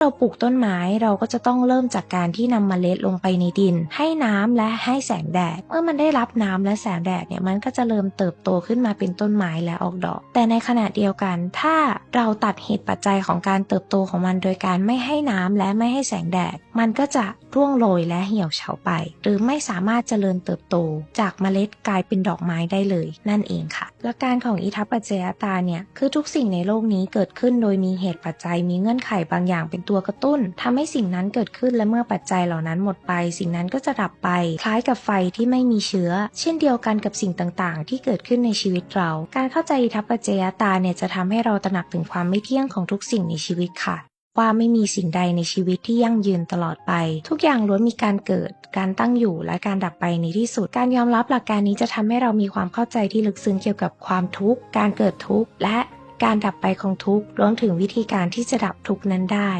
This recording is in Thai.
เราปลูกต้นไม้เราก็จะต้องเริ่มจากการที่นำเมล็ดลงไปในดิน ให้น้ำและให้แสงแดด เมื่อมันได้รับน้ำและแสงแดดเนี่ยมันก็จะเริ่มเติบโตขึ้นมาเป็นต้นไม้และออกดอก แต่ในขณะเดียวกัน ถ้าเราตัดเหตุปัจจัยของการเติบโตของมันโดยการไม่ให้น้ำและไม่ให้แสงแดด มันก็จะร่วงโรยและเหี่ยวเฉาไป หรือไม่สามารถเจริญเติบโต จากเมล็ดกลายเป็นดอกไม้ได้เลย นั่นเองค่ะหลักการของอิทัปปัจจยตาเนี่ยคือทุกสิ่งในโลกนี้เกิดขึ้นโดยมีเหตุปัจจัยมีเงื่อนไขบางอย่างเป็นตัวกระตุ้นทำให้สิ่งนั้นเกิดขึ้นและเมื่อปัจจัยเหล่านั้นหมดไป สิ่งนั้นก็จะดับไป คล้ายกับไฟที่ไม่มีเชื้อ เช่นเดียวกันกับสิ่งต่างๆ ที่เกิดขึ้นในชีวิตเรา การเข้าใจอิทัปปัจจยตาเนี่ยจะทำให้เราตระหนักถึงความไม่เที่ยงของทุกสิ่งในชีวิตค่ะว่าไม่มีสิ่งใดในชีวิตที่ยั่งยืนตลอดไป ทุกอย่างล้วนมีการเกิด การตั้งอยู่และการดับไปในที่สุด การยอมรับหลักการนี้จะทำให้เรามีความเข้าใจที่ลึกซึ้งเกี่ยวกับความทุกข์ การเกิดทุกข์และการดับไปของทุกข์รวมถึงวิธีการที่จะดับทุกข์นั้นได้